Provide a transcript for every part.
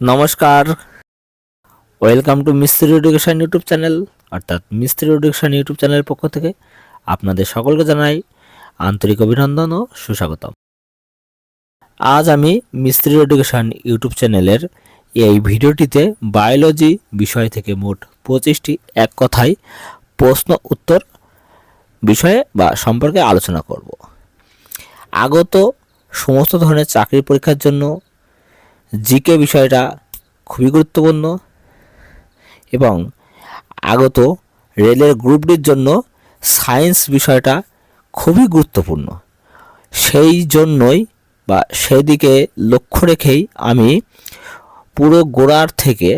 নমস্কার। Welcome to Mistri education YouTube channel অর্থাৎ Mistri education YouTube চ্যানেলের পক্ষ থেকে আপনাদের সকলকে জানাই আন্তরিক অভিনন্দন ও সুস্বাগতম। আজ আমি মিস্ত্রি এডুকেশন ইউটিউব চ্যানেলের এই ভিডিওটিতে বায়োলজি বিষয় থেকে মোট পঁচিশটি এক কথায় প্রশ্ন উত্তর বিষয়ে বা সম্পর্কে আলোচনা করব। আগত সমস্ত ধরনের চাকরির পরীক্ষার জন্য জিকে বিষয়টা খুবই গুরুত্বপূর্ণ এবং আগত রেলের গ্রুপ ডির জন্য সায়েন্স বিষয়টা খুবই গুরুত্বপূর্ণ। সেই জন্যই বা সেদিকে লক্ষ্য রেখেই আমি পুরো গোড়ার থেকে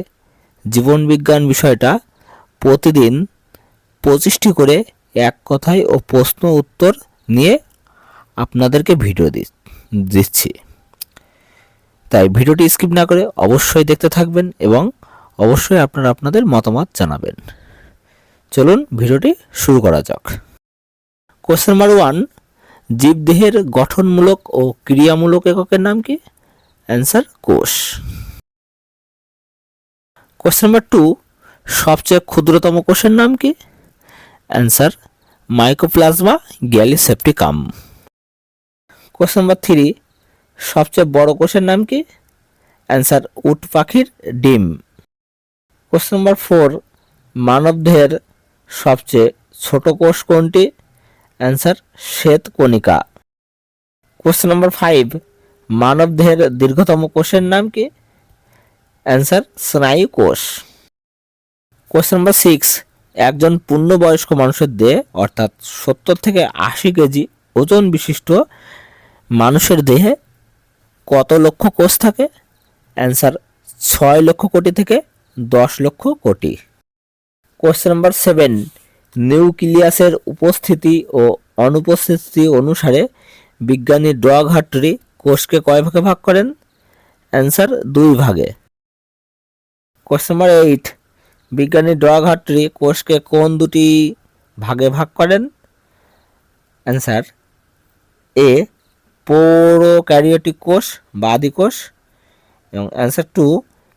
জীবনবিজ্ঞান বিষয়টা প্রতিদিন পঁচিশটি করে এক কথায় ও প্রশ্ন উত্তর নিয়ে আপনাদেরকে ভিডিও দিচ্ছি। তাই ভিডিওটি স্কিপ না করে অবশ্যই দেখতে থাকবেন এবং অবশ্যই আপনারা আপনাদের মতামত জানাবেন। চলুন ভিডিওটি শুরু করা যাক। কোশ্চেন নাম্বার ওয়ান জীবদেহের গঠনমূলক ও ক্রিয়ামূলক এককের নাম কি? অ্যান্সার কোষ। কোশ্চেন নাম্বার টু সবচেয়ে ক্ষুদ্রতম কোষের নাম কি? Answer microplasma gallisepticum question number three সবচেয়ে বড় কোষের নাম কি? অ্যান্সার উট পাখির ডিম। কোশ্চেন নাম্বার ফোর মানবদেহের সবচেয়ে ছোট কোষ কোনটি? অ্যান্সার শ্বেত কণিকা। কোশ্চেন নাম্বার ফাইভ মানবদেহের দীর্ঘতম কোষের নাম কি? অ্যান্সার স্নায়ু কোষ। কোশ্চেন নাম্বার সিক্স একজন পূর্ণবয়স্ক মানুষের দেহে, অর্থাৎ সত্তর থেকে আশি কেজি ওজন বিশিষ্ট মানুষের দেহে কত লক্ষ কোষ থাকে? অ্যান্সার ছয় লক্ষ কোটি থেকে দশ lakh crore. Question number seven নিউক্লিয়াসের উপস্থিতি ও অনুপস্থিতি অনুসারে বিজ্ঞানী ডগ হাটরি কোষকে কয় ভাগে ভাগ করেন? অ্যান্সার দুই ভাগে। কোশ্চেন নাম্বার এইট বিজ্ঞানী ডগ হাটরি কোষকে কোন দুটি ভাগে ভাগ করেন? অ্যান্সার এ প্রোক্যারিওটিক কোষ বা আদি কোষ এবং অ্যান্সার টু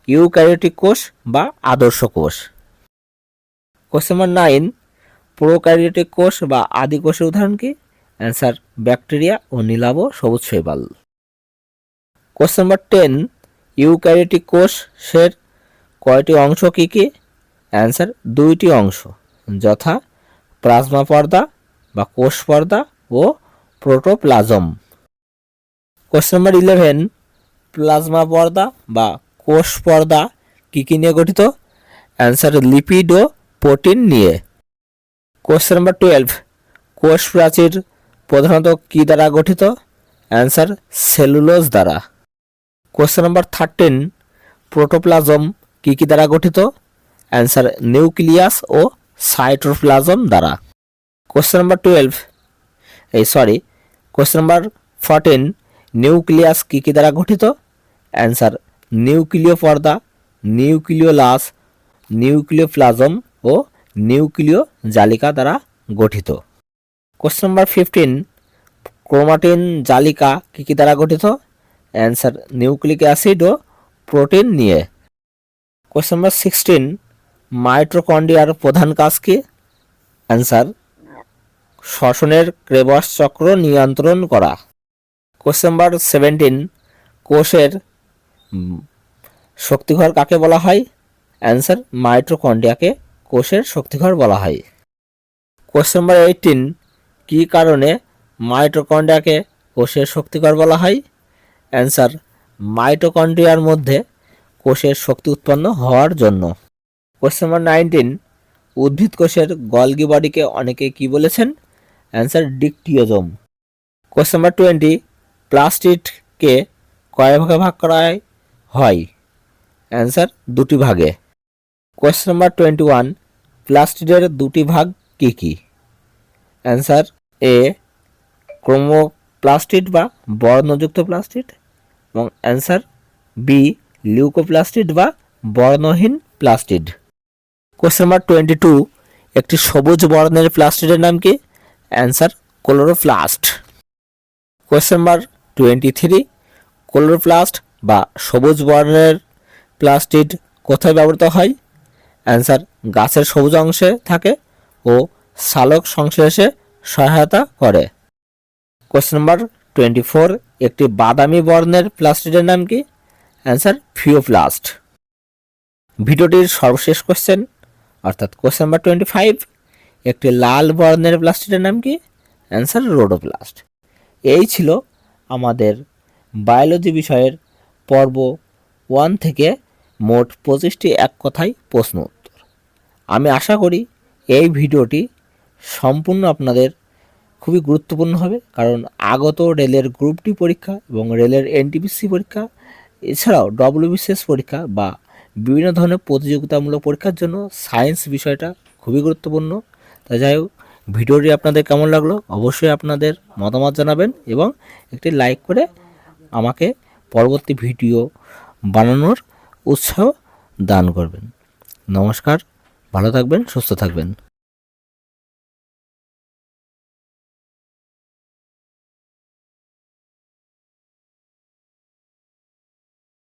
ইউক্যারিওটিক কোষ বা আদর্শ কোষ। কোশ্চেন নাম্বার নাইন প্রোক্যারিওটিক কোষ বা আদি কোষের উদাহরণ কি? অ্যান্সার ব্যাকটেরিয়া ও নীলাভ সবুজ শৈবাল। কোশ্চেন নাম্বার টেন ইউক্যারিওটিক কোষের কয়টি অংশ কি কি? অ্যান্সার দুইটি অংশ। যথা প্লাজমা পর্দা বা কোষ পর্দা ও protoplasm. Question number eleven plasma পর্দা বা কোষ পর্দা কী কী নিয়ে গঠিত? অ্যান্সার লিপিড ও প্রোটিন নিয়ে। কোশ্চেন নাম্বার টুয়েলভ কোষ প্রাচীর প্রধানত কী দ্বারা গঠিত? অ্যান্সার সেলুলোজ দ্বারা। কোশ্চেন নাম্বার থার্টিন প্রোটোপ্লাজম কী কী দ্বারা গঠিত? অ্যান্সার নিউক্লিয়াস ও সাইটোপ্লাজম দ্বারা। কোশ্চেন নাম্বার টুয়েলভ এই sorry question number fourteen nucleus কী কী দ্বারা গঠিত? অ্যান্সার নিউক্লিয় পর্দা নিউক্লিয় লাস নিউক্লিয় প্লাজম ও নিউক্লিয় জালিকা দ্বারা গঠিত। কোশ্চেন নাম্বার ফিফটিন ক্রোমাটিন জালিকা কী কী দ্বারা গঠিত? অ্যান্সার নিউক্লিক অ্যাসিড ও প্রোটিন নিয়ে। কোশ্চেন নাম্বার সিক্সটিন মাইট্রোকন্ডিয়ার প্রধান কাজ কি? অ্যান্সার শ্বসনের ক্রেবস চক্র নিয়ন্ত্রণ করা। কোশ্চেন নাম্বার সেভেন্টিন কোষের শক্তিঘর কাকে বলা হয়? অ্যান্সার মাইট্রোকন্ডিয়াকে কোষের শক্তিঘর বলা হয়। কোশ্চেন নাম্বার এইটিন কী কারণে মাইটোকন্ড্রিয়াকে কোষের শক্তিঘর বলা হয়? অ্যান্সার মাইটোকন্ড্রিয়ার মধ্যে কোষের শক্তি উৎপন্ন হওয়ার জন্য। কোশ্চেন নাম্বার নাইনটিন উদ্ভিদ কোষের গলগি বডিকে অনেকে কি বলেছেন? Answer dictyosome. Question number twenty প্লাস্টিককে কয় ভাগে ভাগ করা হয়। অ্যান্সার, দুটি ভাগে। কোশ্চেন নাম্বার টোয়েন্টি ওয়ান, প্লাস্টিডের দুটি ভাগ কি কি? অ্যান্সার, এ, ক্রোমোপ্লাস্টিড বা বর্ণযুক্ত প্লাস্টিড এবং অ্যান্সার, বি, লিউকোপ্লাস্টিড বা বর্ণহীন plastid. Question number twenty two, একটি সবুজ বর্ণের প্লাস্টিডের নাম কি? Answer, chloroplast. Question number twenty three chloroplast বা সবুজ বর্ণের প্লাস্টিড কোথায় ব্যবহৃত হয়? অ্যান্সার, গাছের সবুজ অংশে থাকে ও সালোক সংশ্লেষে সহায়তা করে। কোশ্চেন নাম্বার টোয়েন্টি ফোর, একটি বাদামি বর্ণের প্লাস্টিডের নাম কি? অ্যান্সার ফিওপ্লাস্ট ভিডিওটির সর্বশেষ কোশ্চেন, অর্থাৎ কোশ্চেন নাম্বার টোয়েন্টি ফাইভ, একটি লাল বর্ণের প্লাস্টিডের নাম কি? Answer, rhodoplast. এই ছিল আমাদের বায়োলজি বিষয়ের পর্ব ওয়ান থেকে মোট পঁচিশটি এক কথায় প্রশ্ন উত্তর। আমি আশা করি এই ভিডিওটি সম্পূর্ণ আপনাদের খুবই গুরুত্বপূর্ণ হবে, কারণ আগত রেলের গ্রুপ ডি পরীক্ষা এবং রেলের এনটিপিসি পরীক্ষা, এছাড়াও ডব্লিউবিসিএস পরীক্ষা বা বিভিন্ন ধরনের প্রতিযোগিতামূলক পরীক্ষার জন্য সায়েন্স বিষয়টা খুবই গুরুত্বপূর্ণ। তাই যাই হোক ভিডিওটি আপনাদের কেমন লাগল অবশ্যই আপনাদের মতামত জানাবেন এবং একটি লাইক করে আমাকে পরবর্তী ভিডিও বানানোর উৎসাহ দান করবেন। নমস্কার, ভালো থাকবেন, সুস্থ থাকবেন।